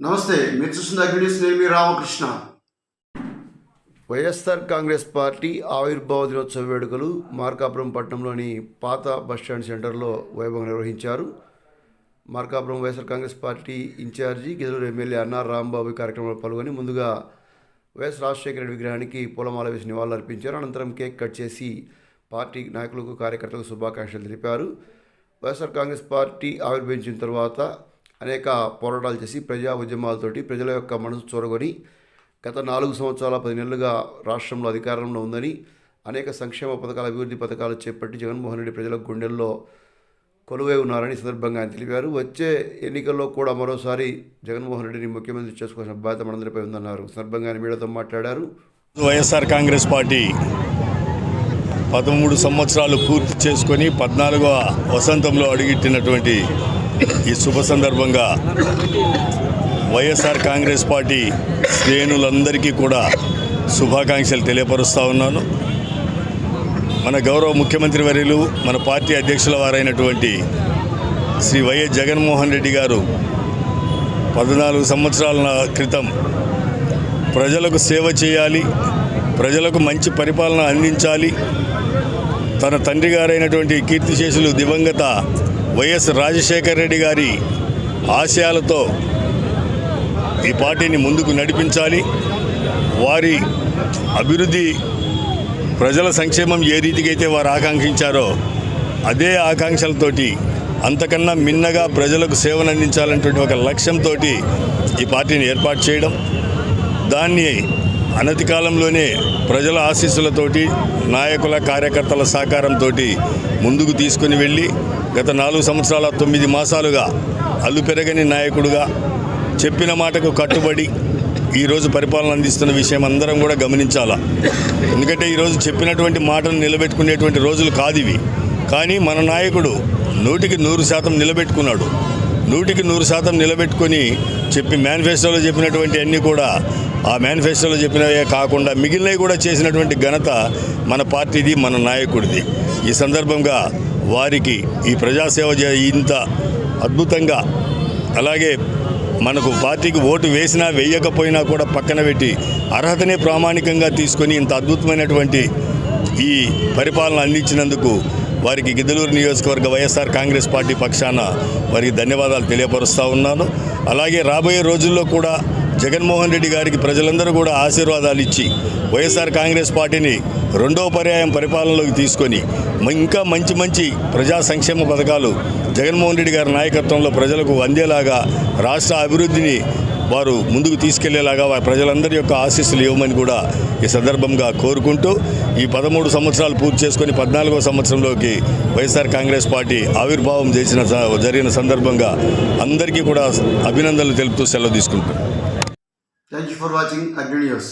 నమస్తే మీరు చూస్తున్న అగ్నిస్ నేను మీ రామకృష్ణ. వైఎస్ఆర్ కాంగ్రెస్ పార్టీ ఆవిర్భావ దినోత్సవ వేడుకలు మార్కాపురం పట్టణంలోని పాత బస్టాండ్ సెంటర్లో వైభవం నిర్వహించారు. Markapuram YSR Congress party incharge Giddaluru MLA అన్నార్ Rambabu కార్యక్రమంలో పాల్గొని ముందుగా వైఎస్ రాజశేఖర రెడ్డి విగ్రహానికి పూలమాల వేసి నివాళులర్పించారు అనంతరం కేక్ కట్ చేసి పార్టీ నాయకులకు కార్యకర్తలకు శుభాకాంక్షలు తెలిపారు. వైఎస్ఆర్ కాంగ్రెస్ పార్టీ ఆవిర్భవించిన తర్వాత అనేక పోరాటాలు చేసి ప్రజా ఉద్యమాలతోటి ప్రజల యొక్క మనసు చూరగొని గత నాలుగు సంవత్సరాల పది నెలలుగా రాష్ట్రంలో అధికారంలో ఉందని అనేక సంక్షేమ పథకాల అభివృద్ధి పథకాలు చేపట్టి జగన్మోహన్ రెడ్డి ప్రజల గుండెల్లో కొలువై ఉన్నారని సందర్భంగా ఆయన తెలిపారు. వచ్చే ఎన్నికల్లో కూడా మరోసారి జగన్మోహన్ రెడ్డిని ముఖ్యమంత్రి చేసుకోవాల్సిన బాధ్యత మనందరిపై ఉందన్నారు. సందర్భంగా ఆయన మీడియాతో మాట్లాడారు. వైఎస్ఆర్ కాంగ్రెస్ పార్టీ పదమూడు సంవత్సరాలు పూర్తి చేసుకొని పద్నాలుగవ వసంతంలో అడుగెట్టినటువంటి ఈ శుభ సందర్భంగా వైఎస్ఆర్ కాంగ్రెస్ పార్టీ శ్రేణులందరికీ కూడా శుభాకాంక్షలు తెలియపరుస్తూ ఉన్నాను. మన గౌరవ ముఖ్యమంత్రి వర్యులు మన పార్టీ అధ్యక్షుల వారైనటువంటి శ్రీ వైఎస్ జగన్మోహన్ రెడ్డి గారు పద్నాలుగు సంవత్సరాల క్రితం ప్రజలకు సేవ చేయాలి ప్రజలకు మంచి పరిపాలన అందించాలి. తన తండ్రి గారైనటువంటి కీర్తిశేషులు దివంగత వైఎస్ రాజశేఖర రెడ్డి గారి ఆశయాలతో ఈ పార్టీని ముందుకు నడిపించాలి. వారి అభివృద్ధి ప్రజల సంక్షేమం ఏ రీతికైతే వారు ఆకాంక్షించారో అదే ఆకాంక్షలతోటి అంతకన్నా మిన్నగా ప్రజలకు సేవను అందించాలనేటువంటి ఒక లక్ష్యంతో ఈ పార్టీని ఏర్పాటు చేయడం. దాన్ని అనతి కాలంలోనే ప్రజల ఆశీస్సులతోటి నాయకుల కార్యకర్తల సహకారంతో ముందుకు తీసుకుని వెళ్ళి గత నాలుగు సంవత్సరాల తొమ్మిది మాసాలుగా అల్లు పెరగని నాయకుడుగా చెప్పిన మాటకు కట్టుబడి ఈరోజు పరిపాలన అందిస్తున్న విషయం అందరం కూడా గమనించాలా? ఎందుకంటే ఈరోజు చెప్పినటువంటి మాటను నిలబెట్టుకునేటువంటి రోజులు కాదివి కానీ మన నాయకుడు నూటికి నూరు శాతం నిలబెట్టుకున్నాడు. నూటికి నూరు శాతం నిలబెట్టుకొని చెప్పి మేనిఫెస్టోలో చెప్పినటువంటి అన్నీ కూడా ఆ మేనిఫెస్టోలో చెప్పినవే కాకుండా మిగిలినవి కూడా చేసినటువంటి ఘనత మన పార్టీది మన నాయకుడిది. ఈ సందర్భంగా వారికి ఈ ప్రజాసేవ ఇంత అద్భుతంగా అలాగే మనకు పార్టీకి ఓటు వేసినా వేయకపోయినా కూడా పక్కన పెట్టి అర్హతనే ప్రామాణికంగా తీసుకొని ఇంత అద్భుతమైనటువంటి ఈ పరిపాలన అందించినందుకు వారికి గిద్దలూరు నియోజకవర్గ వైఎస్ఆర్ కాంగ్రెస్ పార్టీ పక్షాన వారికి ధన్యవాదాలు తెలియపరుస్తూ ఉన్నాను. అలాగే రాబోయే రోజుల్లో కూడా జగన్మోహన్ రెడ్డి గారికి ప్రజలందరూ కూడా ఆశీర్వాదాలు ఇచ్చి వైఎస్ఆర్ కాంగ్రెస్ పార్టీని రెండవ పర్యాయం పరిపాలనలోకి తీసుకొని ఇంకా మంచి మంచి ప్రజా సంక్షేమ పథకాలు జగన్మోహన్ రెడ్డి గారి నాయకత్వంలో ప్రజలకు అందేలాగా రాష్ట్ర అభివృద్ధిని వారు ముందుకు తీసుకెళ్ళేలాగా వారి ప్రజలందరి యొక్క ఆశీస్సులు ఇవ్వమని కూడా ఈ సందర్భంగా కోరుకుంటూ ఈ పదమూడు సంవత్సరాలు పూర్తి చేసుకొని పద్నాలుగో సంవత్సరంలోకి వైఎస్ఆర్ కాంగ్రెస్ పార్టీ ఆవిర్భావం చేసిన స- జరిగిన సందర్భంగా అందరికీ కూడా అభినందనలు తెలుపుతూ సెలవు తీసుకుంటున్నాను thank you for watching Agni news